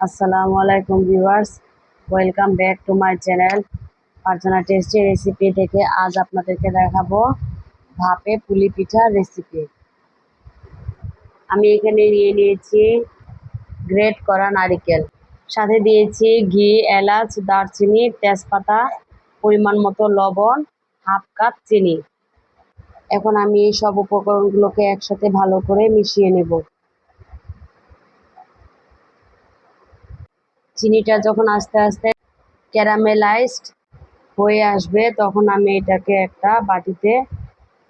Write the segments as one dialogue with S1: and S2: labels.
S1: আসসালামু আলাইকুম viewers, welcome back to my channel Parchana tasty recipe থেকে আজ আপনাদেরকে দেখাবো ভাপে পুলি পিঠা রেসিপি। আমি এখানে নিয়ে নিয়েছি গ্রেট করা নারিকেল, সাথে দিয়েছি ঘি, এলাচ, দারচিনি, তেজপাতা, পরিমাণ মতো লবণ, হাফ কাপ চিনি। এখন আমি এই সব উপকরণগুলোকে একসাথে ভালো করে মিশিয়ে নেব। চিনিটা যখন আস্তে আস্তে ক্যারামেলাইজড হয়ে আসবে, তখন আমি এটাকে একটা বাটিতে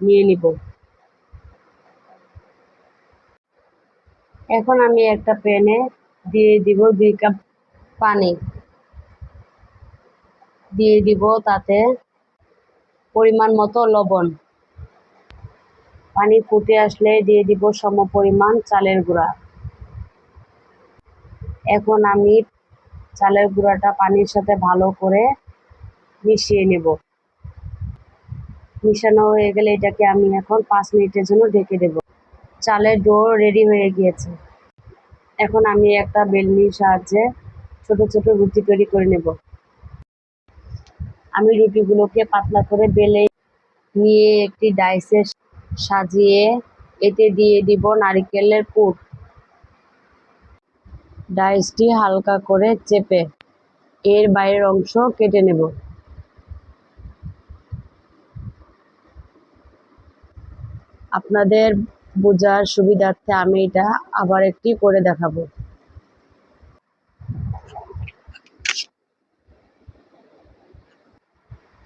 S1: নিয়ে নিব। এখন আমি একটা প্যানে দিয়ে দিব দুই কাপ পানি। দিয়ে দিব তাতে পরিমাণ মতো লবণ। পানি ফুটে আসলে দিয়ে দিব সম পরিমাণ চালের গুঁড়া। এখন আমি চালের গুঁড়াটা পানির সাথে ভালো করে মিশিয়ে নেব। মিশানো হয়ে গেলে এটাকে আমি এখন পাঁচ মিনিটের জন্য ঢেকে দেব। চালের ডো রেডি হয়ে গিয়েছে। এখন আমি একটা বেলনির সাহায্যে ছোট ছোট রুটি তৈরি করে নেব। আমি রুটিগুলোকে পাতলা করে বেলে নিয়ে একটি ডাইসে সাজিয়ে এতে দিয়ে দিব নারিকেলের পুর ডাইসটি হালকা করে চেপে এর বাইরের অংশ কেটে নেব। আপনাদের বোঝার সুবিধার্থে আমি এটা আবার একটি করে দেখাবো।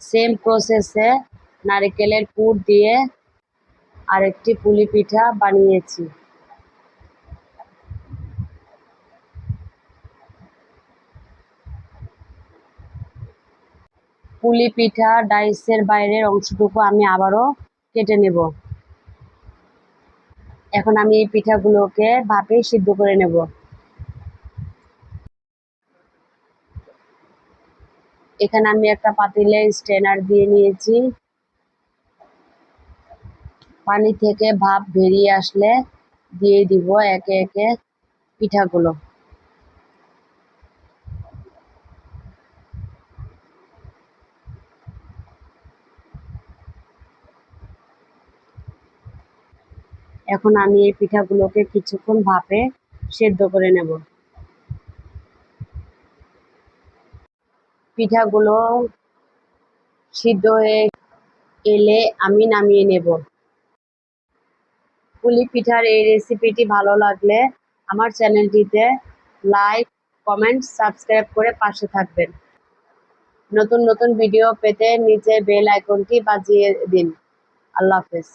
S1: সেম প্রসেসে নারকেলের পুর দিয়ে আরেকটি পুলি পিঠা বানিয়েছি। পুলি পিঠা, ডাইসের বাইরের অংশটুকু আমি আবারও কেটে নেব। এখন আমি এই পিঠাগুলোকে ভাপে সিদ্ধ করে নেব। এখানে আমি একটা পাতিলে স্ট্রেনার দিয়ে নিয়েছি। পানি থেকে ভাপ বেরিয়ে আসলে দিয়ে দিব একে একে পিঠাগুলো। এখন আমি এই পিঠাগুলোকে কিছুক্ষণ ভাপে সেদ্ধ করে নেব। পিঠাগুলো সিদ্ধ হয়ে এলে আমি নামিয়ে নেব। পুলি পিঠার এই রেসিপিটি ভালো লাগলে আমার চ্যানেলটিতে লাইক কমেন্ট সাবস্ক্রাইব করে পাশে থাকবেন। নতুন নতুন ভিডিও পেতে নিচে বেল আইকনটি বাজিয়ে দিন। আল্লাহ হাফেজ।